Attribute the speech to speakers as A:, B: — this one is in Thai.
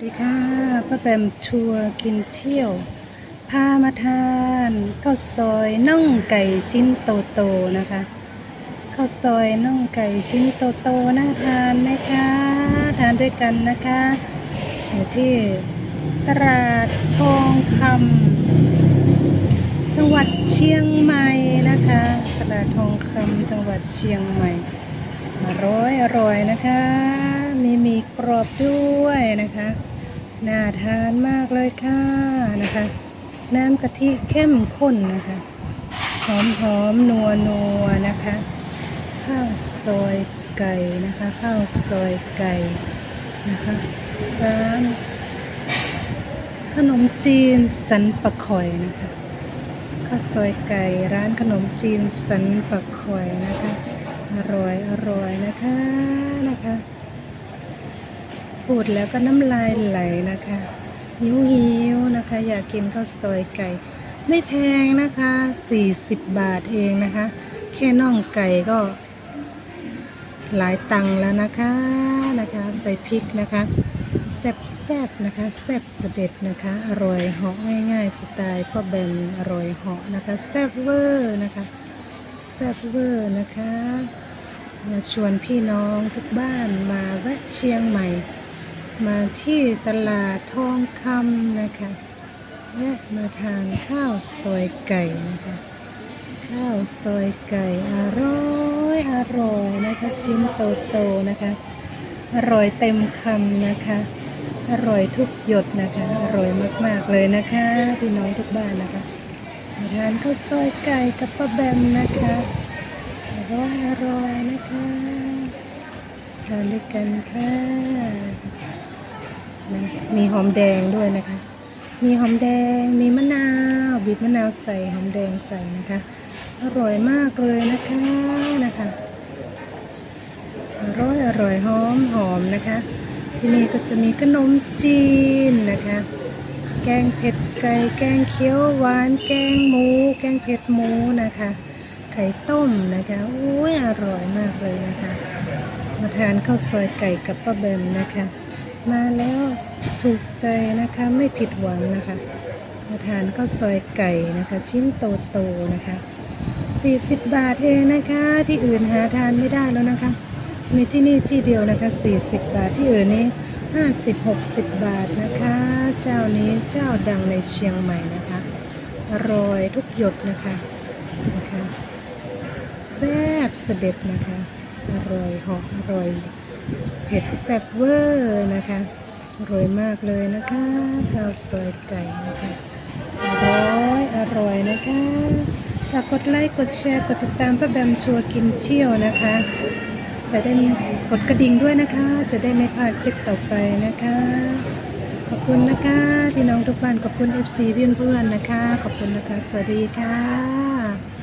A: สวัสดีค่ะป้าแปมชัวร์กินเที่ยว พามาทานข้าวซอยน่องไก่ชิ้นโตๆนะคะข้าวซอยน่องไก่ชิ้นโตๆน่าทานไหมคะทานด้วยกันนะคะอยู่ที่ตลาดทองคำจังหวัดเชียงใหม่นะคะตลาดทองคำจังหวัดเชียงใหม่อร่อยอร่อยนะคะ มีมีกรอบด้วยนะคะ น่าทานมากเลยค่ะนะคะ น้ำกะทิเข้มข้นนะคะ หอมหอมนัวนัวนะคะ ข้าวซอยไก่นะคะ ข้าวซอยไก่นะคะร้านขนมจีนสันปะข่อยนะคะข้าวซอยไก่ร้านขนมจีนสันปะข่อยนะคะ อร่อยอร่อยนะคะนะคะ พูดแล้วก็น้ำลายไหลนะคะ หิวหิวนะคะ อยากกินข้าวซอยไก่ ไม่แพงนะคะ 40 บาทเองนะคะ แค่น่องไก่ก็ หลายตังค์แล้วนะคะนะคะ ใส่พริกนะคะแซ่บๆนะคะแซ่บเสด็จนะคะ อร่อยเหาะง่ายๆสไตล์พ่อแบนอร่อยเหาะนะคะแซ่บเวอร์นะคะแซ่บเวอร์นะคะมาชวนพี่น้องทุกบ้านมาแวะเชียงใหม่ มาที่ตลาดทองคำนะคะแวะมาทานข้าวซอยไก่นะคะ ข้าวซอยไก่อร่อยอร่อยนะคะ ชิ้นโตๆนะคะ อร่อยเต็มคำนะคะ อร่อยทุกหยดนะคะ อร่อยมากๆเลยนะคะพี่น้องทุกบ้านนะคะมาทานข้าวซอยไก่กับป้าแบมนะคะอร่อยอร่อยนะคะทานด้วยกันค่ะ นะมีหอมแดงด้วยนะคะ มีหอมแดง มีมะนาวบีบมะนาวใส่หอมแดงใส่นะคะ อร่อยมากเลยนะคะนะคะ อร่อยอร่อยหอมหอมนะคะ ที่นี่ก็จะมีขนมจีนนะคะ แกงเผ็ดไก่แกงเขียวหวานแกงหมู แกงเผ็ดหมูนะคะไข่ต้มนะคะโอ้ยอร่อยมากเลยนะคะ มาทานข้าวซอยไก่กับป้าแบมนะคะ มาแล้วถูกใจนะคะไม่ผิดหวังนะคะมาทานข้าวซอยไก่นะคะ ชิ้นโตๆนะคะ 40 บาทเองนะคะ ที่อื่นหาทานไม่ได้แล้วนะคะ มีที่นี่ที่เดียวนะคะ 40 บาทที่อื่นนี้ 50 60 บาทนะคะ เจ้านี้เจ้าดังในเชียงใหม่นะคะ อร่อยทุกหยดนะคะนะคะแซ่บเสด็จนะคะ อร่อยหอมอร่อย เผ็ดแซ่บเวอร์นะคะอร่อยมากเลยนะคะข้าวซอยไก่นะคะอร่อยอร่อยนะคะฝากกดไลค์กดแชร์กดติดตามป้าแบมชัวร์กินเที่ยวนะคะ จะได้กดกระดิ่งด้วยนะคะ จะได้ไม่พลาดคลิปต่อไปนะคะ ขอบคุณนะคะพี่น้องทุกบ้านขอบคุณ FC เพื่อนๆนะคะ ขอบคุณนะคะ สวัสดีค่ะ